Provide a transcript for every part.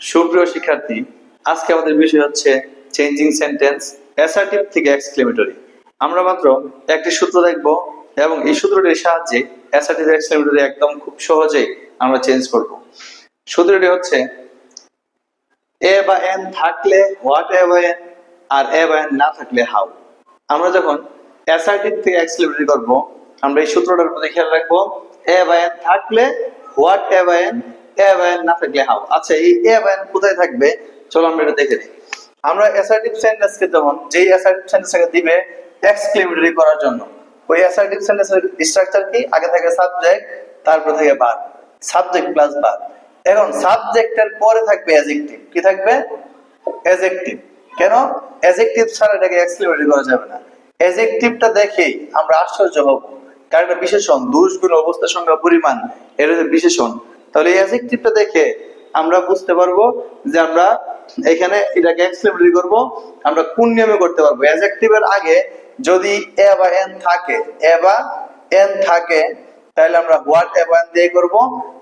সুপ্রিয় শিক্ষার্থী, আজকে আমাদের বিষয় হচ্ছে চেঞ্জিং সেন্টেন্স অ্যাসার্টিভ থেকে এক্সক্লেমেটরি আমরা মাত্র একটি সূত্র দেখব এবং এই সূত্রটির সাহায্যে অ্যাসার্টিভ এক্সক্লেমেটরি একদম খুব সহজেই আমরা চেঞ্জ করব। সূত্রটি হচ্ছে এ বা এন থাকলে হোয়াট এ বা এন আর এ বা এন না থাকলে হাউ আমরা যখন অ্যাসার্টিভ থেকে এক্সক্লেমেটরি করব, আমরা এই সূত্রটার প্রতি খেয়াল রাখব এ বা এন থাকলে হোয়াট এ বা এন এ না থাকলে আচ্ছা এই কোথায় থাকবে? চলো আমরা এটা দেখে নিই। আমরা সেন্টেন্সকে যেমন, যেই সেন্টেন্সকে দিবে করার জন্য, ওই সেন্টেন্সের স্ট্রাকচার কি? আগে থাকে সাবজেক্ট তারপর থেকে সাবজেক্ট প্লাস এখন সাবজেক্টের পরে থাকবে অ্যাডজেক্টিভ কি থাকবে? অ্যাডজেক্টিভ কেন? অ্যাডজেক্টিভ ছাড়া এটাকে করা যাবে না। অ্যাডজেক্টিভটা দেখেই আমরা আশ্চর্য হব। কারণ বিশেষণ দোষগুণ অবস্থা সংখ্যা পরিমাণ এটা বিশেষণ। তাহলে এই অ্যাডজেক্টিভটা দেখে আমরা বুঝতে পারব যে আমরা এখানে এটাকে এক্সক্লেমেটরি করব, আমরা কোন নিয়মে করতে পারব? অ্যাডজেক্টিভের আগে যদি এ বা এন থাকে এ বা এন থাকে, তাহলে আমরা হোয়াট এ বা এন দিয়ে করব।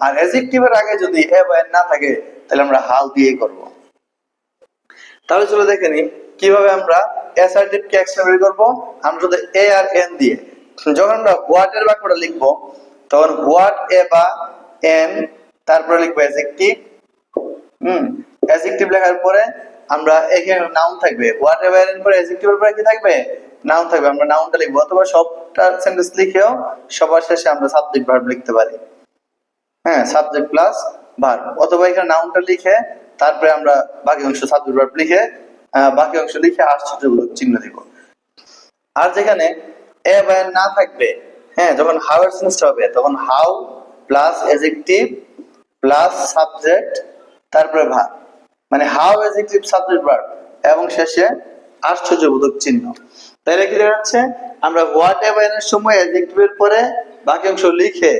আর অ্যাডজেক্টিভের আগে যদি এ বা এন না থাকে, তাহলে আমরা হাল দিয়ে করব। তাহলে চলো দেখে নিই কীভাবে আমরা অ্যাসার্টিভ কে এক্সক্লেমেটরি করব? আমরা শুধু এ আর এন দিয়ে। যখন আমরা হোয়াট এর বাক্যটা লিখব, তখন হোয়াট এ বা এন তারপরে লিখব অ্যাডজেক্টিভ হুম অ্যাডজেক্টিভ লেখার পরে আমরা এখানে নাউন থাকবে। হোয়াট এভার এর পরে অ্যাডজেক্টিভের পরে কি থাকবে? নাউন থাকবে। আমরা নাউনটা লিখব। অথবা সবটা সেন্টেন্স লিখেও সবার শেষে আমরা সাবজেক্ট ভার্ব লিখতে পারি। হ্যাঁ সাবজেক্ট প্লাস ভার্ব অথবা এখানে নাউনটা লিখে তারপরে আমরা বাকি অংশ সাবজেক্ট ভার্ব লিখে বাকি অংশ লিখে আশ্চর্যবোধক চিহ্ন দিব। আর যেখানে এ বা না থাকবে হ্যাঁ যখন হাউ এর সেন্সটা হবে, তখন how plus adjective plus subject তারপরে ভার্ব মানে হাউ অ্যাডজেক্টিভ সাবজেক্ট ভার্ব এবং শেষে আশ্চর্যবোধক চিহ্ন। তাহলে কি দেখা যাচ্ছে? আমরা হোয়াট এভার এর সময় অ্যাডজেক্টিভের পরে বাকি অংশ লিখে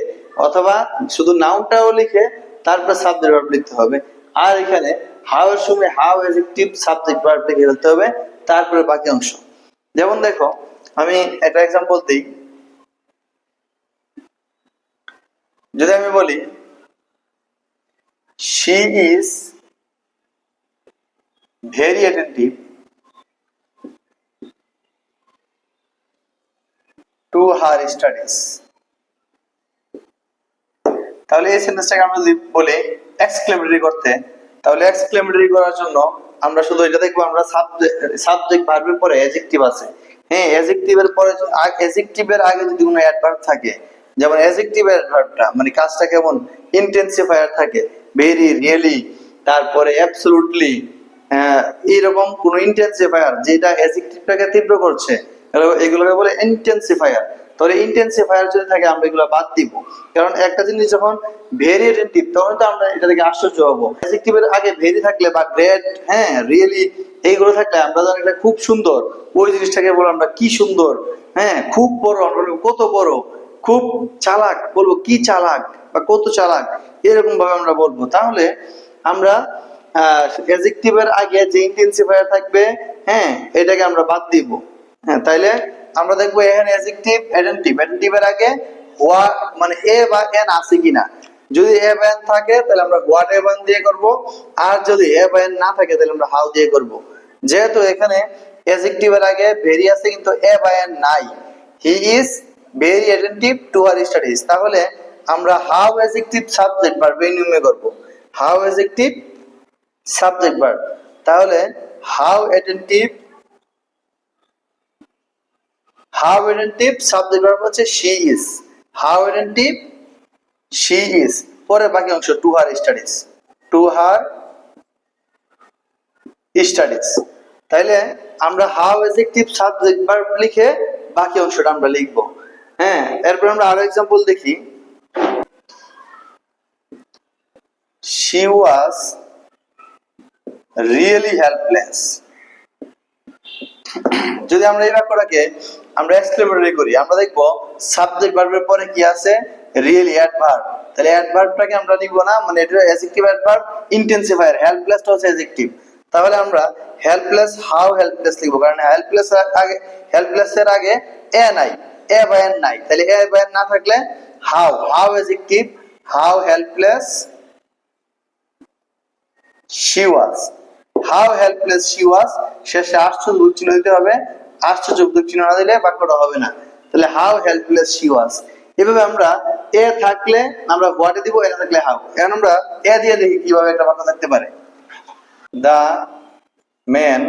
অথবা শুধু নাউনটাও লিখে তারপরে সাবজেক্ট ভার্ব লিখতে হবে। আর এখানে হাউ এর সময় হাউ অ্যাডজেক্টিভ সাবজেক্ট ভার্ব লিখে ফেলতে হবে, তারপরে বাকি অংশ যেমন দেখো, আমি একটা এক্সাম্পল দিই। যদি আমি বলি she is very attentive to her studies. তাহলে এই সেন্টেন্সটাকে আমরা যদি বলি এক্সক্লেমেটরি করতে, তাহলে এক্সক্লেমেটরি করার জন্য আমরা শুধু এটা দেখব, আমরা সাবজেক্ট ভার্বের পরে অ্যাডজেক্টিভ আছে। হ্যাঁ অ্যাডজেক্টিভের পরে অ্যাডজেক্টিভের আগে যদি কোনো অ্যাডভার্ব থাকে, যেমন অ্যাডজেক্টিভ অ্যাডভার্বটা মানে কাজটা কেমন? ইন্টেন্সিফায়ার থাকে। ভেরি রিয়েলি তারপরে অ্যাবসলুটলি এইরকম কোন ইন্টেন্সিফায়ার যেটা অ্যাডজেক্টিভটাকে তীব্র করছে এগুলোকে বলে ইন্টেন্সিফায়ার তাহলে ইন্টেন্সিফায়ার যদি থাকে, আমরা এগুলো বাদ দিব। কারণ একটা জিনিস যখন ভেরি অ্যাটেন্টিভ তখন তো আমরা এটা থেকে আশ্চর্য হব। অ্যাডজেক্টিভের আগে ভেরি থাকলে বা গ্রেট হ্যাঁ রিয়েলি এইগুলো থাকলে আমরা জানি এটা খুব সুন্দর। ওই জিনিসটাকে বলে আমরা কি সুন্দর হ্যাঁ খুব বড়, আমরা কত বড়, খুব চালাক, বলব কি চালাক বা কত চালাক। এরকম ভাবে আমরা বলব। তাহলে আমরা আগে যে থাকবে হ্যাঁ এটাকে আমরা বাদ দিব। হ্যাঁ তাইলে আমরা দেখব এখানে অ্যাডেন্টিভ অ্যাডেন্টিভের আগে মানে এ বা এন আছে কিনা। যদি এ বা এন থাকে, তাহলে আমরা এ দিয়ে করব। আর যদি এ বা এন না থাকে, তাহলে আমরা হাউ দিয়ে করব। যেহেতু এখানে অ্যাডজেক্টিভের আগে ভেরি আছে, কিন্তু এ বা এন নাই। He is very attentive to her studies তাহলে আমরা হাউ অ্যাডজেক্টিভ সাবজেক্ট ভার্ব এই নিয়মে করব। হাউ অ্যাডজেক্টিভ সাবজেক্ট ভার্ব তাহলে how attentive how attentive subject verb হচ্ছে she is how attentive she is পরে বাকি অংশ to her studies to her studies তাইলে আমরা হাউ অ্যাডজেক্টিভ সাবজেক্ট ভার্ব লিখে বাকি অংশটা আমরা লিখব। হ্যাঁ এরপর আমরা আরও এক্সাম্পল দেখি। She was really helpless. যদি আমরা এই বাক্যটাকে আমরা এক্সক্লেমেটরি করি, আমরা দেখব সাবজেক্ট ভার্বের পরে কি আছে? রিয়েলি অ্যাডভার্ব তাহলে অ্যাডভার্বটাকে আমরা লিখব না মানে এটা অ্যাডজেক্টিভ অ্যাডভার্ব ইন্টেন্সিফায়ার হেল্পলেসটা হচ্ছে অ্যাডজেক্টিভ তাহলে আমরা হেল্পলেস হাউ হেল্পলেস লিখব? কারণ হেল্পলেস আগে হেল্পলেস এর আগে এ নাই, এ বা এন নাই। তাহলে এ বা এন না থাকলে how how adjective how helpless she was how helpless she was শেষে আশ্চর্য চিহ্ন দিতে হবে। আশ্চর্য চিহ্ন না দিলে বাক্যটা হবে না। তাহলে হাউ হেল্পলেস শি ওয়াজ এভাবে আমরা এ থাকলে আমরা হোয়াটে দিব, এ থাকলে হাউ এখন আমরা এ দিয়ে দেখি কীভাবে একটা বাক্য থাকতে পারে। The man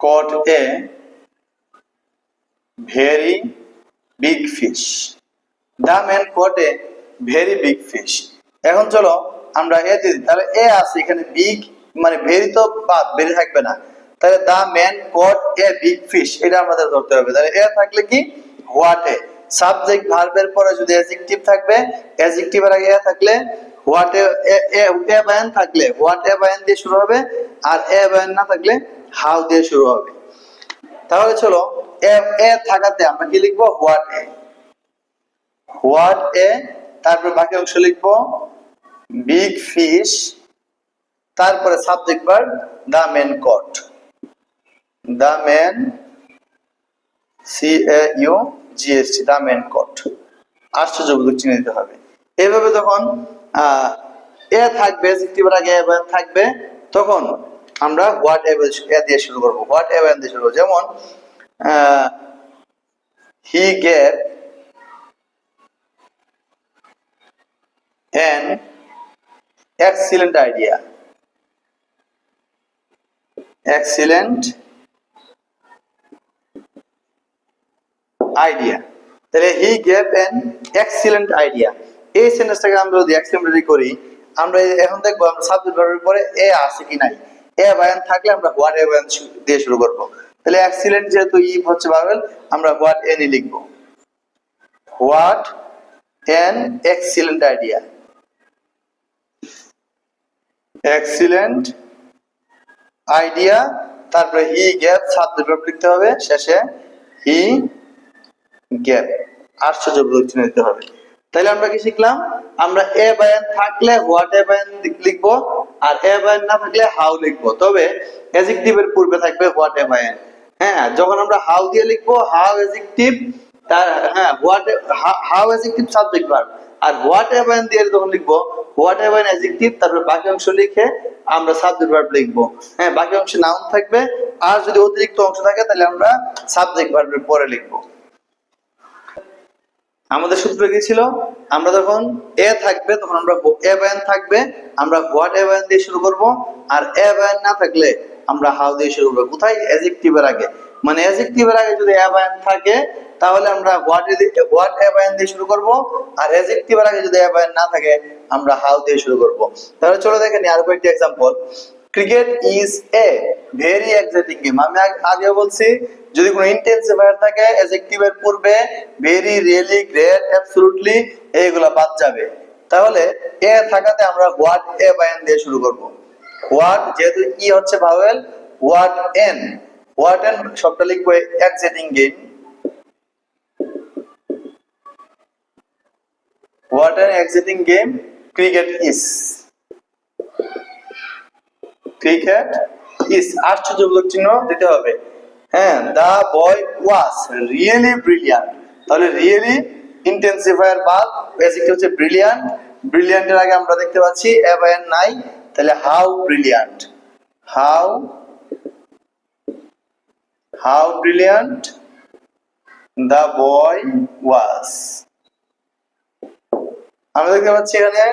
caught a very big fish. The man caught a very big fish. এখন চলো আমরা এ দিই। তাহলে এ আছে এখানে বিগ মানে ভেরি তো বাদ বেরি থাকবে না। তাহলে the man caught a big fish এটা আমাদের ধরতে হবে। তাহলে এ থাকলে কি? What a? সাবজেক্ট ভার্বের পরে যদি অ্যাডজেক্টিভ থাকবে অ্যাডজেক্টিভের আগে এ থাকলে হোয়াট এ এ এ বায়ান থাকলে হোয়াট এ বায়ান দিয়ে শুরু হবে, আর এ বায়ান না থাকলে হাউ দিয়ে শুরু হবে। তাহলে চলো, এ এ থাকাতে আমরা কি লিখব? What a. হোয়াট এ, তারপর বাকি অংশ লিখব বিগ ফিশ, তারপরে subject verb the men caught. The men, C A U G H T, the men caught. আশ্চর্যবোধক চিহ্ন দিতে হবে। এইভাবে যখন এ থাকবে সিক্সটিভের আগে এ থাকবে, তখন আমরা হোয়াট এ দিয়ে শুরু করব। হোয়াট এভার দিয়ে শুরু করব। যেমন he gave an excellent idea. Excellent idea তাহলে he gave an excellent idea এই সেন্টেন্সটাকে আমরা যদি এক্সপ্লেনারি করি, আমরা এখন দেখব আমরা সাবজেক্ট ভার্বের পরে এ আছে কি নাই। এ বায়ান থাকলে আমরা হোয়াট এ বায়ান দিয়ে শুরু করব। তাহলে এক্সিলেন্ট যেহেতু ই হচ্ছে ভাবেল আমরা হোয়াট এন লিখব। What an excellent idea excellent idea তারপরে হি গেভ সাবজেক্ট ভার্ব লিখতে হবে। শেষে হি গ্যাপ আশ্চর্যবোধক চিহ্ন দিতে হবে। তাহলে আমরা কি শিখলাম? আমরা এ বায়ান থাকলে হোয়াট এ বায়ান লিখব আর এ বায়ান না থাকলে হাউ লিখব। তবে অ্যাডজেক্টিভের পূর্বে থাকবে হোয়াট এ বায়ান হ্যাঁ যখন আমরা হাউ দিয়ে লিখব হাউ অ্যাডজেক্টিভ তার হ্যাঁ what how adjective subject verb R what a দিয়ে যখন লিখব হোয়াট এ বায়ান অ্যাডজেক্টিভ তারপর বাকি অংশ লিখে আমরা সাবজেক্ট ভার্ব লিখব। হ্যাঁ বাকি অংশে নাউন থাকবে, আর যদি অতিরিক্ত অংশ থাকে, তাহলে আমরা সাবজেক্ট ভার্বের পরে লিখব। আমাদের সূত্র কি ছিল? আমরা যখন এ থাকবে, তখন আমরা এ বায়ান থাকবে, আমরা হোয়াট এ বায়ান দিয়ে শুরু করব, আর এ বায়ান না থাকলে আমরা হাউ দিয়ে শুরু করব? কোথায়? অ্যাডজেক্টিভের আগে। মানে অ্যাডজেক্টিভের আগে যদি এ বায়ান থাকে, তাহলে আমরা হোয়াট হোয়াট এ বায়ান দিয়ে শুরু করব, আর অ্যাডজেক্টিভের আগে যদি এ বায়ান না থাকে, আমরা হাউ দিয়ে শুরু করব। তাহলে চলো দেখেন আর কয়েকটি example cricket is a very exciting game আমি আগ- আগে বলছি, যদি কোনো ইন্টেন্সিফায়ার থাকে অ্যাডজেক্টিভের পূর্বে ভেরি রিয়েলি গ্রেট অ্যাবসলিউটলি এইগুলা বাদ যাবে। তাহলে এ থাকাতে আমরা হোয়াট এ বায়ান দিয়ে শুরু করব। হোয়াট যেহেতু ই হচ্ছে ভাওয়েল হোয়াট এন এন সবটা লিখব exciting game what an exciting game cricket is cricket is আশ্চর্যবোধক চিহ্ন দিতে হবে। হ্যাঁ the boy was really brilliant তাহলে রিয়েলি ইন্টেন্সিফায়ার বাদ বেসিক হচ্ছে ব্রিলিয়ান্ট ব্রিলিয়ান্টের আগে আমরা দেখতে পাচ্ছি এভার নাই। তাহলে how brilliant how how brilliant the boy was আমরা দেখতে পাচ্ছি এখানে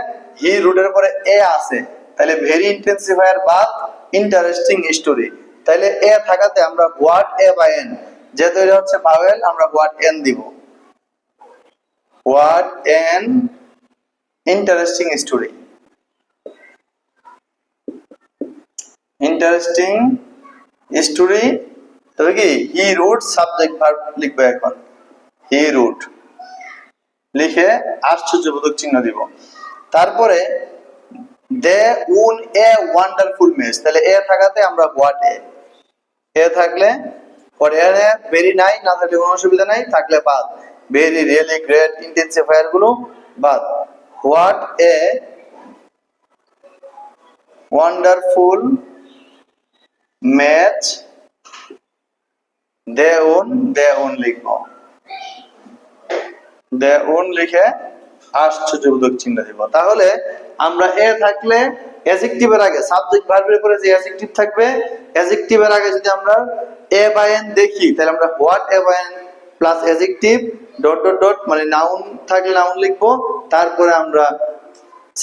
হি রুটের পরে এ আছে। তাহলে ভেরি ইন্টেন্সিফায়ার বাদ ইন্টারেস্টিং স্টোরি তাহলে এ থাকাতে আমরা হোয়াট এ বা এন যেহেতু এটা হচ্ছে ভাওয়েল আমরা হোয়াট এন দিব। What an interesting story interesting story তবে কি হি রুট সাবজেক্ট ভার্ব লিখবে এখন। হি রুট লিখে আশ্চর্যবোধক চিহ্ন দিব। তারপরে দে উন এ ওয়ান্ডারফুল ম্যাচ তাহলে এ থাকাতে আমরা হোয়াট এ এ থাকলে এ ভেরি নাই না থাকলে কোনো অসুবিধা নাই, থাকলে বাদ ভেরি রিয়েলি গ্রেট ইন্টেন্সিফায়ারগুলো বাদ what a wonderful match they লিখে। আশ্চর্যবোধক চিহ্ন দিব। তাহলে আমরা এ থাকলে অ্যাজেক্টিভের আগে সাবজেক্ট ভার্বের যে অ্যাজেক্টিভ থাকবে অ্যাজেক্টিভের আগে যদি আমরা এ দেখি, তাহলে আমরা what a plus adjective dot dot dot মানে নাউন থাকলে নাউন লিখব, তারপরে আমরা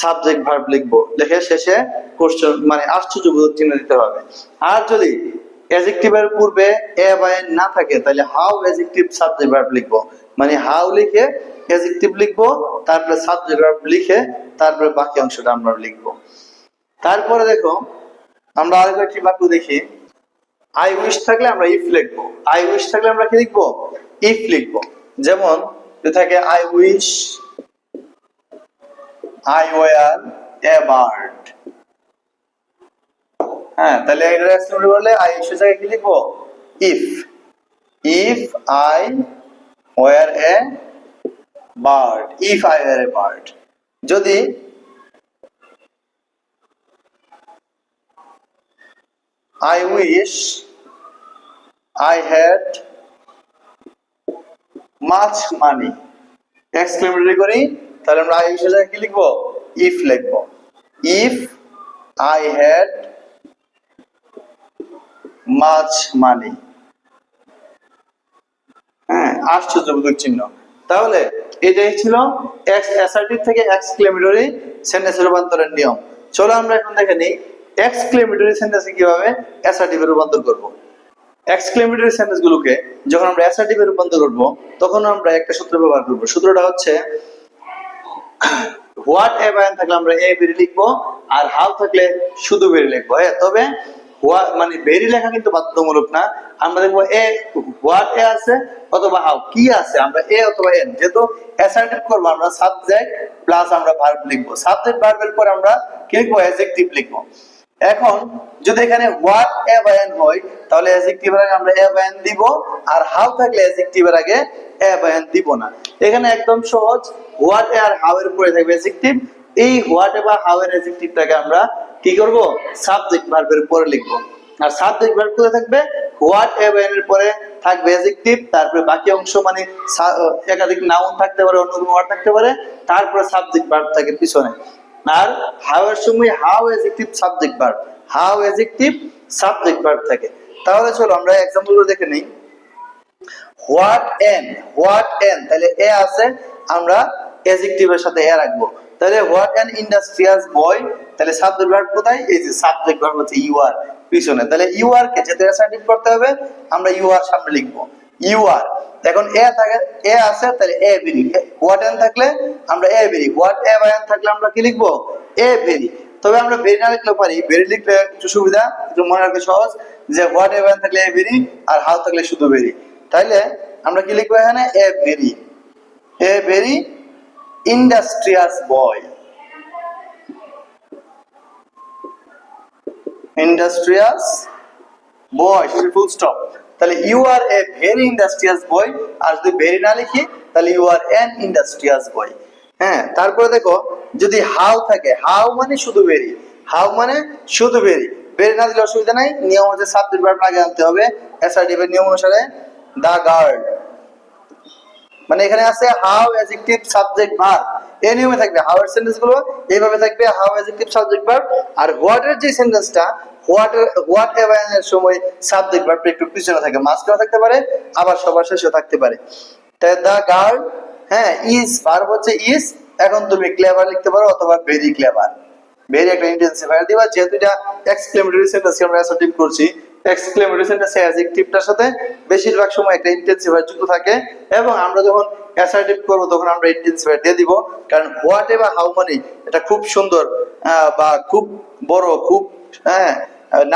সাবজেক্ট ভার্ব লিখব। লিখে শেষে কোশ্চেন মানে আশ্চর্যবোধক চিহ্ন দিতে হবে। আর যদি অ্যাজেক্টিভের পূর্বে এ বা এন না থাকে, তাহলে হাউ অ্যাজেক্টিভ সাবজেক্ট ভার্ব লিখব। মানে হাউ লিখে অ্যাজেক্টিভ লিখব, তারপরে সাবজেক্ট ভার্ব লিখে তারপরে বাকি অংশটা আমরা লিখব। তারপরে দেখো, আমরা আরেকটা একটি বাক্য দেখি। আই উইশ থাকলে আমরা ইফ লিখব। আই উইশ থাকলে আমরা কি লিখব? ইফ লিখব। যেমন থাকে I wish I were a bird হ্যাঁ তাহলে এটা এক্সপ্লেন করলে আই উইশ জায়গায় কি লিখব? If if I were a bird if I were a bird যদি I wish I had much money. Exclamatory করি? তাহলে আমরা আই হিসেবে কি লিখব? ইফ লিখব। If I had much money. হ্যাঁ আশ্চর্যবোধক চিহ্ন। তাহলে এটাই ছিল এক্স অ্যাসার্টিভ থেকে এক্সক্লেমেটরি সেন্টেন্স রূপান্তরের নিয়ম। চলো আমরা এখন দেখে নিই এক্সক্লেমেটরি সেন্টেন্সে কীভাবে অ্যাসার্টিভে রূপান্তর করব। এক্সক্লেমেটরি সেন্টেন্স গুলোকে যখন আমরা অ্যাসার্টিভে রূপান্তর করব, তখন আমরা একটা সূত্র ব্যবহার করব। সূত্রটা হচ্ছে হোয়াট এ বায়ান থাকলে আমরা এ বেরি লিখব আর হাউ থাকলে শুধু বেরি লিখব। হ্যাঁ তবে হোয়াট মানে বেরি লেখা কিন্তু বাধ্যতামূলক না। আমরা দেখব এ হোয়াট এ আছে অথবা হাউ কি আছে? আমরা এ অথবা এন যেহেতু অ্যাসার্টিভ করব, আমরা সাবজেক্ট প্লাস আমরা ভার্ব লিখব। সাবজেক্ট ভার্বের পর আমরা কি লিখব? অ্যাডজেক্টিভ লিখব। এখন, যদি এখানে হোয়াট এন হয়, তাহলে অ্যাডজেক্টিভের আগে আমরা এ বা এন দিব, আর হাউ থাকলে অ্যাডজেক্টিভের আগে এ বা এন দিব না। এখানে একদম সহজ হোয়াট আর হাউ এর পরে থাকবে অ্যাডজেক্টিভ এই হোয়াট এ বা হাউ এর অ্যাডজেক্টিভটাকে আমরা কি করব? সাবজেক্ট ভার্বের পরে লিখব। আর সাবজেক্ট ভার্ব কোথায় থাকবে? হোয়াট এ বা এন এর পরে থাকবে অ্যাডজেক্টিভ তারপরে বাকি অংশ মানে একাধিক নাউন থাকতে পারে, অন্য কোনো ওয়ার্ড থাকতে পারে, তারপরে সাবজেক্ট ভার্ব থাকে পিছনে। আর হাউ এর সময় how adjective subject verb how adjective subject verb থাকে। তাহলে চলো আমরা এক্সাম্পলগুলো দেখে নিই। হোয়াট এন হোয়াট এন তাহলে এ আছে, আমরা অ্যাডজেক্টিভের সাথে এ রাখব। তাহলে হোয়াট এন ইন্ডাস্ট্রিয়াস বয় তাহলে সাবজেক্ট ভার্ব কোথায়? এই যে সাবজেক্ট ভার্ব হচ্ছে ইউ আর পিছনে। তাহলে ইউ আর কে যেতে অ্যাসার্টিভ করতে হবে, আমরা ইউ আর সামনে লিখব। ইউ আর এখন এ থাকে এ আছে, তাহলে এ ভেরি হোয়াট এন থাকলে আমরা এ ভেরি হোয়াট এ বাই এন থাকলে আমরা কি লিখব? এ ভেরি তবে আমরা ভেরি না লিখলেও পারি ভেরি লিখলে একটু সুবিধা, একটু মনে রাখতে সহজ যে হোয়াট এ বাই থাকলে এ ভেরি আর হাউ থাকলে শুধু ভেরি তাইলে আমরা কি লিখব এখানে? A very a very industrious boy industrious boy full stop তাহলে you are a very industrious boy আর যদি ভেরি না লিখি, তাহলে you are an industrious boy হ্যাঁ তারপরে দেখো, যদি হাউ থাকে হাউ মানে শুধু ভেরি হাউ মানে শুধু ভেরি ভেরি না দিলে অসুবিধা নাই, নিয়ম হচ্ছে সাবজেক্ট ভার্ব আগে আনতে হবে এসআরটিভ এর নিয়ম অনুসারে দা গার্ড মানে এখানে আছে হাউ অ্যাডজেক্টিভ সাবজেক্ট ভার্ব এই নিয়মে থাকবে হাউ এর সেন্টেন্সগুলো এইভাবে থাকবে হাউ অ্যাডজেক্টিভ সাবজেক্ট ভার্ব আর হোয়াট এর যে সেন্টেন্সটা হোয়াট হোয়াট এর সময় সাবজেক্ট একটু পিছনে থাকে মাঝখানে থাকতে পারে, আবার সবার শেষে থাকতে পারে। তাই দা গার্ড হ্যাঁ ইজ ভার্ব হচ্ছে ইজ এখন তুমি ক্লেভার লিখতে পারো অথবা ভেরি ক্লেভার ভেরি একটা ইন্টেন্সিফায়ার দিবা যেহেতু এটা এক্সক্লেমেটরি সেন্টেন্স আমরা অ্যাসার্টিভ করছি সাথে বেশিরভাগ সময় একটা যুক্ত থাকে এবং আমরা যখন অ্যাসার্টিভ করব তখন আমরা দিয়ে দিব। কারণ হোয়াট এভার হাউ মানি এটা খুব সুন্দর বা খুব বড়, খুব হ্যাঁ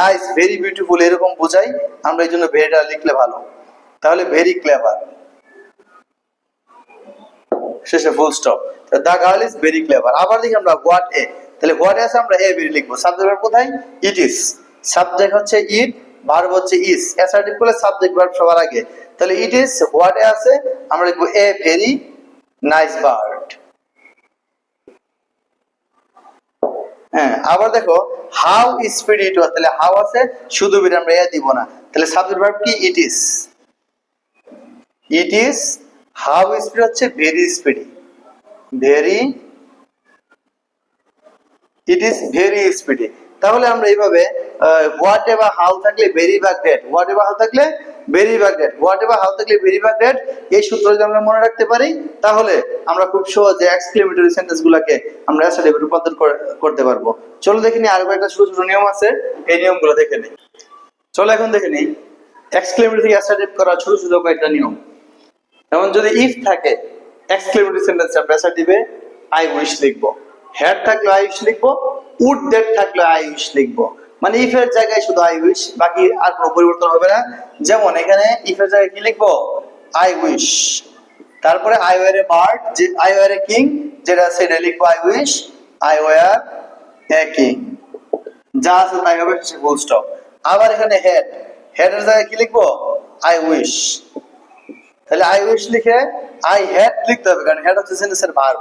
নাইস ভেরি বিউটিফুল এরকম বোঝাই আমরা এই জন্য ভেরিটা লিখলে ভালো। তাহলে ভেরি ক্লেভার শেষে full stop the girl is very clever আবার লিখি আমরা হোয়াট এ। তাহলে হোয়াট এ আছে আমরা এ ভেরি লিখব। সাবজেক্ট কোথায়? ইট ইজ সাবজেক্ট হচ্ছে ইট ভার্ব হচ্ছে ইজ অ্যাসার্টিভ করলে সাবজেক্ট ভার্ব সবার আগে। তাহলে ইট ইজ হোয়াট আছে? আমরা লিখব এ ভেরি নাইস বার্ড হ্যাঁ আবার দেখো হাউ স্পিড ইট ওয়াজ তাহলে হাউ আছে? শুধু বের আমরা এ দিব না। তাহলে সাবজেক্ট ভার্ব কি? It is it is how speed হচ্ছে? Very speedy very it is very speedy তাহলে আমরা এইভাবে হোয়াট এভার হাউ থাকলে ভেরি বা গ্রেট হোয়াট এভার হাউ থাকলে ভেরি বা গ্রেট হোয়াট এভার হাউ থাকলে ভেরি বা গ্রেট এই সূত্র যদি আমরা মনে রাখতে পারি, তাহলে আমরা খুব সহজে এক্সক্লেমেটরি সেন্টেন্স গুলাকে আমরা অ্যাসার্টিভ রূপান্তর করতে পারব। চলো দেখে নিই আরও একটা ছোট ছোট নিয়ম আছে, এই নিয়মগুলো দেখে নিই। চলো এখন দেখে নিই এক্সক্লেমেটরি থেকে অ্যাসার্টিভ করা ছোট ছোট কয়েকটা নিয়ম। যেমন যদি ইফ থাকে এক্সক্লেমেটরি সেন্টেন্স আমরা অ্যাসার্টিভে আই উইশ লিখব। হ্যাড থাকলে আই উইশ লিখব উড দ্যাট থাকলে আই উইশ লিখব। মানে ইফ এর জায়গায় শুধু আই উইশ বাকি আর কোনো পরিবর্তন হবে না। যেমন এখানে ইফ এর জায়গায় কি লিখব? আই উইশ তারপরে আই ওয়ার এ বার্ড যে আই ওয়ার এ কিং যেটা সেটা লিখব I wish I were a king যা আছে তাই হবে সে ফুল স্টপ আবার এখানে হেড হেড এর জায়গায় কি লিখব? আই উইশ তাহলে আই উইশ লিখে আই হ্যাড লিখতে হবে, কারণ হেড হচ্ছে সেন্টেন্সের ভার্ব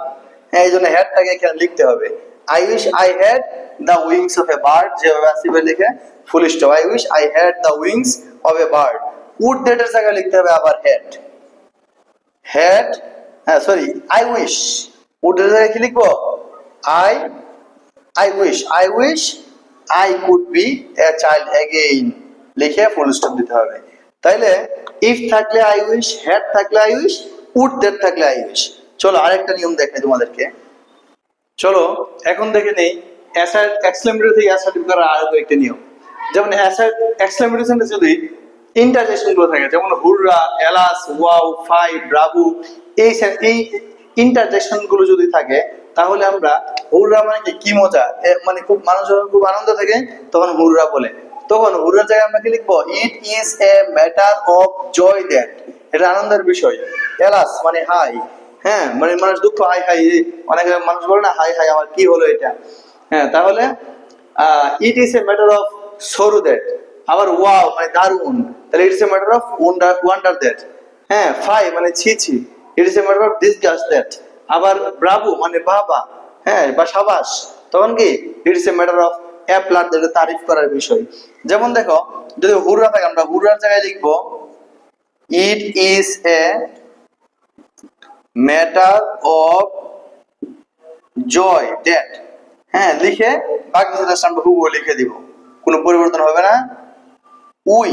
হ্যাঁ এই জন্য হ্যাডটাকে এখানে লিখতে হবে। I wish I had the wings of a bird যেভাবে আসিবে লিখে full stop I wish I had the wings of a bird would that এর জায়গায় লিখতে হবে আবার হেড হ্যাড হ্যাঁ সরি আই উইশ উড এর জায়গায় কি লিখব? I I wish I wish I could be a child again লিখে ফুল স্টপ দিতে হবে। তাইলে ইফ থাকলে আই উইশ হ্যাড থাকলে আই উইশ উড দ্যাট থাকলে আই উইশ চলো আরেকটা নিয়ম দেখাই তোমাদেরকে। চলো, এখন দেখে নেই। অ্যাসার এক্সক্লেমেটরি থেকে করার নিয়ম। যেমন এক্সক্লেমেটরি যদি ইন্টারজেকশনগুলো থাকে, যেমন হুররা, এলাস, ওয়াও, ফাই এই এই ইন্টারজেকশনগুলো যদি থাকে, তাহলে আমরা হুররা মানে কি? কি মজা? মানে খুব মানুষ যখন খুব আনন্দ থাকে, তখন হুররা বলে। তখন হুররার জায়গায় আমরা কি লিখব? It is a matter of joy that এটা আনন্দের বিষয়। এলাস মানে হাই। হ্যাঁ মানে মানুষ দুঃখ, হাই হাই। অনেক মানুষ বলে না, হাই হাই, আমার কি হলো এটা? হ্যাঁ তাহলে it is a matter of sorrow that আবার ওয়াও মানে দারুণ তাহলে it is a matter of wonder that হ্যাঁ ফাই মানে ছি ছি it is a matter of disgust that আবার ব্রাভো মানে বাবা হ্যাঁ বা সাবাস, তখন কি ইট ইস এ ম্যাটার অফ অ্যাপ্লার যেটা তারিফ করার বিষয়। যেমন দেখো, যদি হুররা থাকে, আমরা হুররার জায়গায় লিখব it is a matter of joy that হ্যাঁ লিখে বাকি সেটা হুবহু লিখে দিব। কোনো পরিবর্তন হবে না। We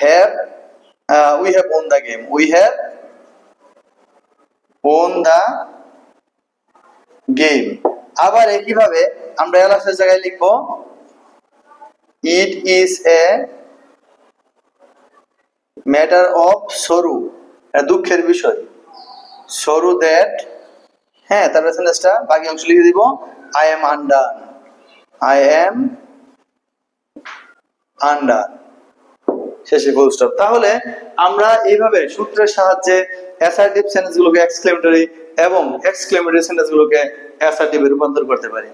have we have won the game we have won the game আবার একইভাবে আমরা এলাসের জায়গায় লিখব it is a matter of sorrow দুঃখের বিষয়। সরু দ্যাট হ্যাঁ তারপরে সেন্টেন্সটা বাকি অংশ লিখে দিব। I am undone. I am undone. শেষে ফুল স্টপ তাহলে আমরা এইভাবে সূত্রের সাহায্যে অ্যাসার্টিভ সেন্টেন্স গুলোকে এক্সক্লেমেটরি এবং এক্সক্লেমেটরি সেন্টেন্স গুলোকে অ্যাসার্টিভে রূপান্তর করতে পারি